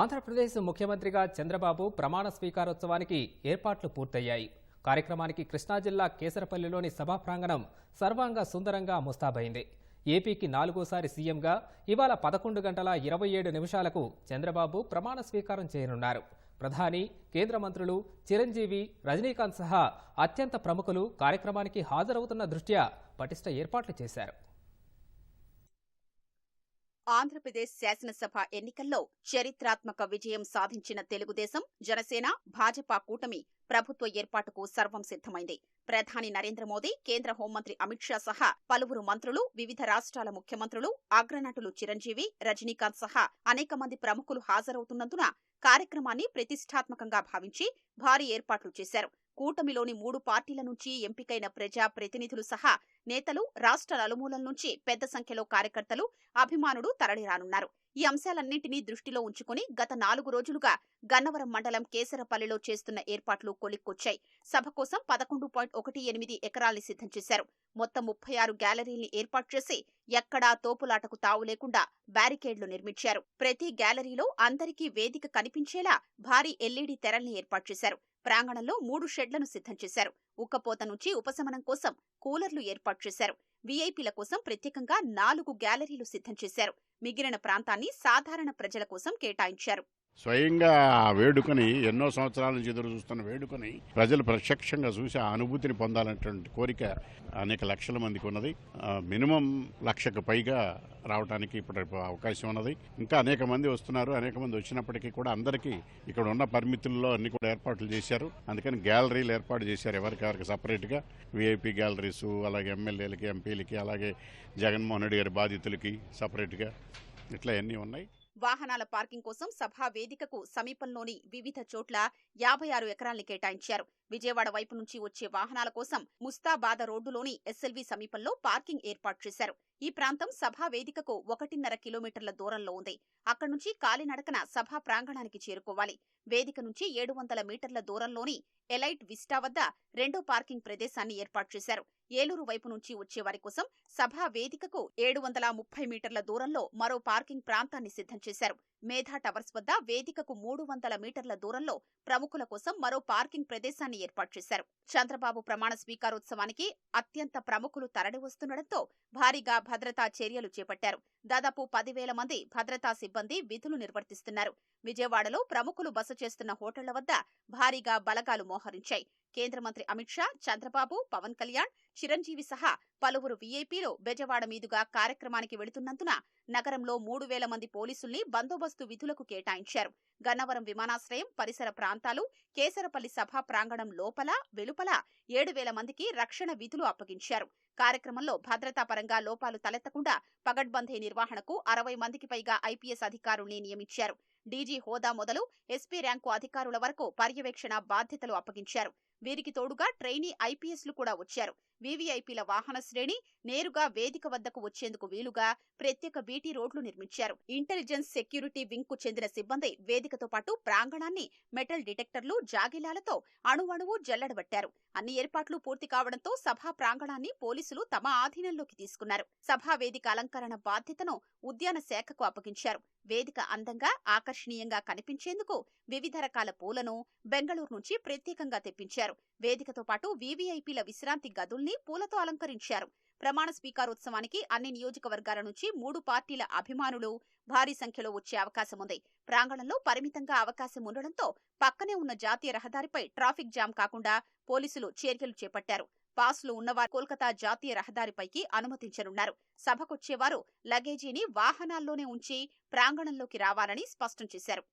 ఆంధ్రప్రదేశ్ ముఖ్యమంత్రిగా చంద్రబాబు ప్రమాణ స్వీకారోత్సవానికి ఏర్పాట్లు పూర్తయ్యాయి. కార్యక్రమానికి కృష్ణా జిల్లా కేసరపల్లిలోని సభా ప్రాంగణం సర్వాంగ సుందరంగా ముస్తాబైంది. ఏపీకి నాలుగోసారి సీఎంగా ఇవాళ పదకొండు గంటల ఇరవై ఏడు నిమిషాలకు చంద్రబాబు ప్రమాణ స్వీకారం చేయనున్నారు. ప్రధాని కేంద్ర మంత్రులు చిరంజీవి రజనీకాంత్ సహా అత్యంత ప్రముఖులు కార్యక్రమానికి హాజరవుతున్న దృష్ట్యా పటిష్ట ఏర్పాట్లు చేశారు. ఆంధ్రప్రదేశ్ శాసనసభ ఎన్నికల్లో చరిత్రాత్మక విజయం సాధించిన తెలుగుదేశం జనసేన భాజపా కూటమి ప్రభుత్వ ఏర్పాటుకు సర్వం సిద్ధమైంది. ప్రధాని నరేంద్ర మోదీ కేంద్ర హోంమంత్రి అమిత్ షా సహా పలువురు మంత్రులు వివిధ రాష్ట్రాల ముఖ్యమంత్రులు అగ్రనటులు చిరంజీవి రజనీకాంత్ సహా అనేక మంది ప్రముఖులు హాజరవుతున్నందున కార్యక్రమాన్ని ప్రతిష్టాత్మకంగా భావించి భారీ ఏర్పాట్లు చేశారు. కూటమిలోని మూడు పార్టీల నుంచి ఎంపికైన ప్రజా ప్రతినిధులు సహా నేతలు రాష్ట్ర నలుమూలల నుంచి పెద్ద సంఖ్యలో కార్యకర్తలు అభిమానులు తరలిరానున్నారు. ఈ అంశాలన్నింటినీ దృష్టిలో ఉంచుకుని గత నాలుగు రోజులుగా గన్నవరం మండలం కేసరపల్లిలో చేస్తున్న ఏర్పాట్లు కొలిక్కొచ్చాయి. సభ కోసం పదకొండు పాయింట్ ఒకటి ఎనిమిది ఎకరాల్ని సిద్ధం చేశారు. మొత్తం ముప్పై ఆరు గ్యాలరీల్ని ఏర్పాటు చేసి ఎక్కడా తోపులాటకు తావు లేకుండా బ్యారికేడ్లు నిర్మించారు. ప్రతి గ్యాలరీలో అందరికీ వేదిక కనిపించేలా భారీ ఎల్ఈడీ తెరల్ని ఏర్పాటు చేశారు. ప్రాంగణంలో మూడు షెడ్లను సిద్ధం చేశారు. ఉక్కపోత నుంచి ఉపశమనం కోసం కూలర్లు ఏర్పాటు చేశారు. వీఐపీల కోసం ప్రత్యేకంగా నాలుగు గ్యాలరీలు సిద్ధం చేశారు. మిగిలిన ప్రాంతాన్ని సాధారణ ప్రజల కోసం కేటాయించారు. స్వయంగా ఆ వేడుకని ఎన్నో సంవత్సరాల నుంచి ఎదురు చూస్తున్న వేడుకని ప్రజలు ప్రత్యక్షంగా చూసి ఆ అనుభూతిని పొందాలనేటువంటి కోరిక అనేక లక్షల మందికి ఉన్నది. మినిమం లక్షకు పైగా రావడానికి ఇప్పుడు అవకాశం ఉన్నది. ఇంకా అనేక మంది వస్తున్నారు. అనేక మంది వచ్చినప్పటికీ కూడా అందరికీ ఇక్కడ ఉన్న పరిమితుల్లో అన్ని కూడా ఏర్పాట్లు చేశారు. అందుకని గ్యాలరీలు ఏర్పాటు చేశారు ఎవరికెవరికి సపరేట్గా. విఐపి గ్యాలరీస్ అలాగే ఎమ్మెల్యేలకి ఎంపీలకి అలాగే జగన్మోహన్ రెడ్డి గారి బాధితులకి సపరేట్గా ఇట్లా అన్నీ ఉన్నాయి. వాహనాల పార్కింగ్ కోసం సభా వేదికకు సమీపంలోని వివిధ చోట్ల యాభై ఆరు ఎకరాల్ని కేటాయించారు. విజయవాడ వైపు నుంచి వచ్చే వాహనాల కోసం ముస్తాబాద రోడ్డులోని ఎస్ఎల్వి సమీపంలో పార్కింగ్ ఏర్పాటు చేశారు. ఈ ప్రాంతం సభా వేదికకు ఒకటిన్నర కిలోమీటర్ల దూరంలో ఉంది. అక్కడి నుంచి కాలినడకన సభా ప్రాంగణానికి చేరుకోవాలి. వేదిక నుంచి ఏడు వందల మీటర్ల దూరంలోని ఎలైట్ విస్టా వద్ద రెండో పార్కింగ్ ప్రదేశాన్ని ఏర్పాటు చేశారు. ఏలూరు వైపు నుంచి వచ్చేవారి కోసం సభా వేదికకు ఏడు వందల ముప్పై మీటర్ల దూరంలో మరో పార్కింగ్ ప్రాంతాన్ని సిద్ధం చేశారు. మేధా టవర్స్ వద్ద వేదికకు మూడు వందల మీటర్ల దూరంలో ప్రముఖుల కోసం మరో పార్కింగ్ ప్రదేశాన్ని ఏర్పాటు చేశారు. చంద్రబాబు ప్రమాణ స్వీకారోత్సవానికి అత్యంత ప్రముఖులు తరలివస్తుండటంతో భారీగా భద్రతా చర్యలు చేపట్టారు. దాదాపు పదివేల మంది భద్రతా సిబ్బంది విధులు నిర్వర్తిస్తున్నారు. విజయవాడలో ప్రముఖులు బస చేస్తున్న హోటళ్ళ వద్ద భారీగా బలగాలు మోహరించాయి. కేంద్ర మంత్రి అమిత్ షా చంద్రబాబు పవన్ కళ్యాణ్ చిరంజీవి సహా పలువురు వీఐపీలు బెజవాడ మీదుగా కార్యక్రమానికి వెళుతున్నందున నగరంలో మూడు వేల మంది పోలీసుల్ని బందోబస్తు విధులకు కేటాయించారు. గన్నవరం విమానాశ్రయం పరిసర ప్రాంతాలు కేసరపల్లి సభా ప్రాంగణం లోపల వెలుపల ఏడు వేల మందికి రక్షణ విధులు అప్పగించారు. కార్యక్రమంలో భద్రతా పరంగా లోపాలు తలెత్తకుండా పగడ్బందీ నిర్వహణకు అరవై మందికి పైగా ఐపీఎస్ అధికారుల్ని నియమించారు. డీజీ హోదా మొదలు ఎస్పీ ర్యాంకు అధికారుల వరకు పర్యవేక్షణ బాధ్యతలు అప్పగించారు. వీరికి తోడుగా ట్రైనీ ఐపీఎస్లు కూడా వచ్చారు. వీవీఐపీల వాహన శ్రేణి నేరుగా వేదిక వద్దకు వచ్చేందుకు వీలుగా ప్రత్యేక బీటీ రోడ్లు నిర్మించారు. ఇంటెలిజెన్స్ సెక్యూరిటీ వింగ్కు చెందిన సిబ్బంది వేదికతో పాటు ప్రాంగణాన్ని మెటల్ డిటెక్టర్లు జాగిలాలతో అణువణువు జల్లడబట్టారు. అన్ని ఏర్పాట్లు పూర్తి కావడంతో సభా ప్రాంగణాన్ని పోలీసులు తమ ఆధీనంలోకి తీసుకున్నారు. సభా వేదిక అలంకరణ బాధ్యతను ఉద్యాన శాఖకు అప్పగించారు. వేదిక అందంగా ఆకర్షణీయంగా కనిపించేందుకు వివిధ రకాల పూలను బెంగళూరు నుంచి ప్రత్యేకంగా తెప్పించారు. వేదికతో పాటు వీవీఐపీల విశ్రాంతి గదుల్ని పూలతో అలంకరించారు. ప్రమాణ స్వీకారోత్సవానికి అన్ని నియోజకవర్గాల నుంచి మూడు పార్టీల అభిమానులు భారీ సంఖ్యలో వచ్చే అవకాశం ఉంది. ప్రాంగణంలో పరిమితంగా అవకాశం ఉండడంతో పక్కనే ఉన్న జాతీయ రహదారిపై ట్రాఫిక్ జామ్ కాకుండా పోలీసులు చర్యలు చేపట్టారు. పాస్లు ఉన్నవారు కోల్కతా జాతీయ రహదారిపైకి అనుమతించనున్నారు. సభకొచ్చేవారు లగేజీని వాహనాల్లోనే ఉంచి ప్రాంగణంలోకి రావాలని స్పష్టం చేశారు.